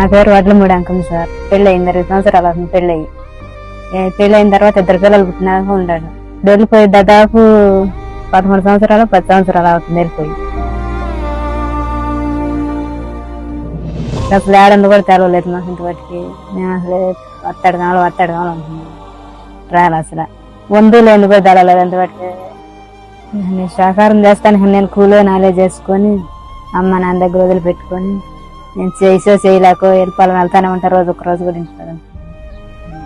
నా పేరు వడ్లమూడి అంకం సార్. పెళ్ళయింది రెండు ఇరవై సంవత్సరాలు అవుతుంది పెళ్ళి తర్వాత ఇద్దరు పిల్లలు పుట్టినాక ఉన్నాడు వెళ్ళిపోయి దాదాపు పదమూడు సంవత్సరాలు పది సంవత్సరాలు అవుతుంది వెళ్ళిపోయి. అసలు ఏడంది కూడా తెలవలేదు మాకు ఇంటికి మేము అసలు వస్తాడు కావాలి వస్తాడు కావాలి అనుకున్నాం రాలి అసలు. వందు లేని కూడా తెలవలేదు ఇంతవరకు. నేను సహకారం చేస్తాను నేను కూలో నాలే చేసుకొని అమ్మ నాన్న దగ్గర వదిలిపెట్టుకొని నేను చేసో చేయలేకో వెళ్ళిపోవాలి వెళ్తానే ఉంటాను రోజు ఒక రోజు గురించి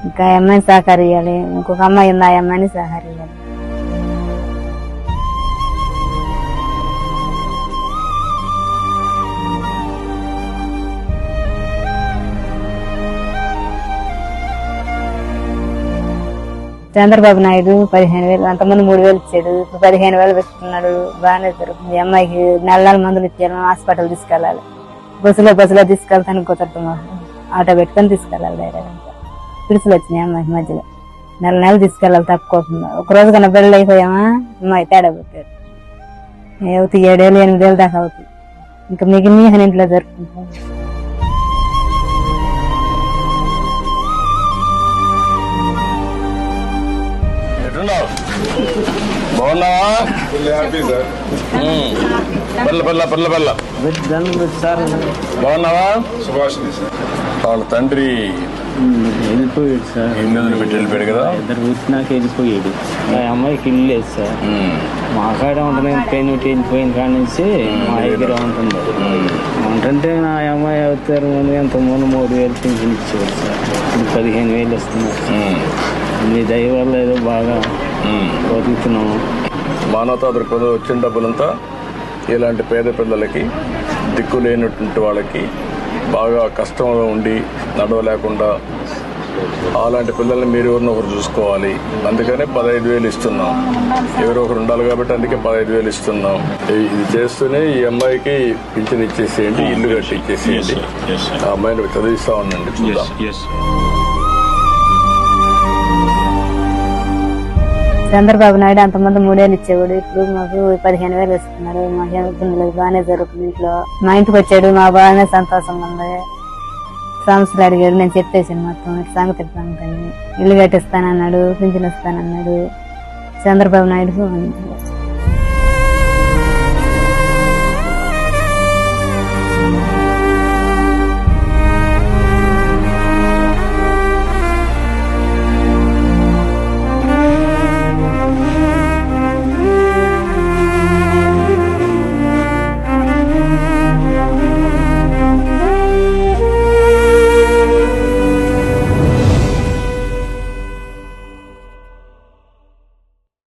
ఇంకా ఆ అమ్మాయిని సహకారం ఇవ్వాలి ఇంకొక అమ్మాయి ఉంది ఆ అమ్మాయిని సహకారం ఇవ్వాలి చంద్రబాబు నాయుడు పదిహేను వేలు అంతమంది మూడు వేలు ఇచ్చాడు ఇప్పుడు పదిహేను వేలు పెట్టుకున్నాడు బాగానే జరుగుతుంది. ఈ అమ్మాయికి నెల నెల మందులు ఇచ్చారు హాస్పిటల్ తీసుకెళ్ళాలి. బస్సులో బస్సులో తీసుకెళ్తాను కుదరదు మాకు ఆటో పెట్టుకొని తీసుకెళ్ళాలి డైరెక్ట్ పిడుసులు వచ్చినాయి అమ్మాయికి మధ్యలో. నెల నెల తీసుకెళ్ళాలి తప్పుకోకుండా. ఒక రోజు కన్నా బిడ్డలు అయిపోయామా? అమ్మాయి తేడా పెట్టాడు అవుతాయి ఏడేళ్ళు ఎనిమిదేళ్ళు దాకా అవుతాయి ఇంకా మిగిలిన ఇంట్లో జరుపుకుంటాం బాగున్నావా? హ్యాపీ సార్ పల్ల పల్ల సార్ బాగున్నావా? సుభాష్ని సార్ వాళ్ళ తండ్రి వెళ్ళిపోయాడు సార్. ఇల్లు వదిలిపెట్టి వెళ్ళిపోయాడు కదా? ఇద్దరు పుట్టినాక వెళ్ళిపోయాడు. ఆ అమ్మాయికి ఇల్లు లేదు సార్. మా కాడ ఉంటుంది పెయిన్ వెళ్ళిపోయిన కాడ నుంచి మా దగ్గర ఉంటుంది ఉంటుంటే నా అమ్మాయి అవుతారు ముందు ఎంత ముందు మూడు వేలు పింఛన్ ఇచ్చేవారు సార్. ఇప్పుడు పదిహేను వేలు ఇస్తున్నారు ఉమ్. మీ దయ వల్ల ఏదో బాగా. బతుకుతున్నాము మానవతా దృక్పథం వచ్చిన డబ్బులంతా ఇలాంటి పేద పిల్లలకి దిక్కు లేనటువంటి వాళ్ళకి బాగా కష్టంలో ఉండి నడవలేకుండా అలాంటి పిల్లల్ని మీరు ఎవరినో ఒకరు చూసుకోవాలి. అందుకనే పదహైదు వేలు ఇస్తున్నాం. ఎవరో ఒకరు ఉండాలి కాబట్టి అందుకే పదహైదు వేలు ఇస్తున్నాం. ఇది చేస్తూనే ఈ అమ్మాయికి పింఛన్ ఇచ్చేసేయండి ఇల్లు కట్టి ఇచ్చేసేయండి ఆ అమ్మాయిని చదివిస్తా ఉండండి చూద్దాం. చంద్రబాబు నాయుడు అంతమంది మూడేళ్ళు ఇచ్చేవాడు. ఇప్పుడు మాకు పదిహేను వేలు ఇస్తున్నాడు మాకేం ఇబ్బంది బాగానే జరుగుతుంది ఇంట్లో. మా ఇంటికి వచ్చాడు. మా బాగానే సంతోషంగా ఉంది. సమస్యలు అడిగాడు. నేను చెప్పేసాను మొత్తం. సంగతి ఇట్లా ఇల్లు కట్టిస్తానన్నాడు. పింఛన్ ఇస్తానన్నాడు. చంద్రబాబు నాయుడు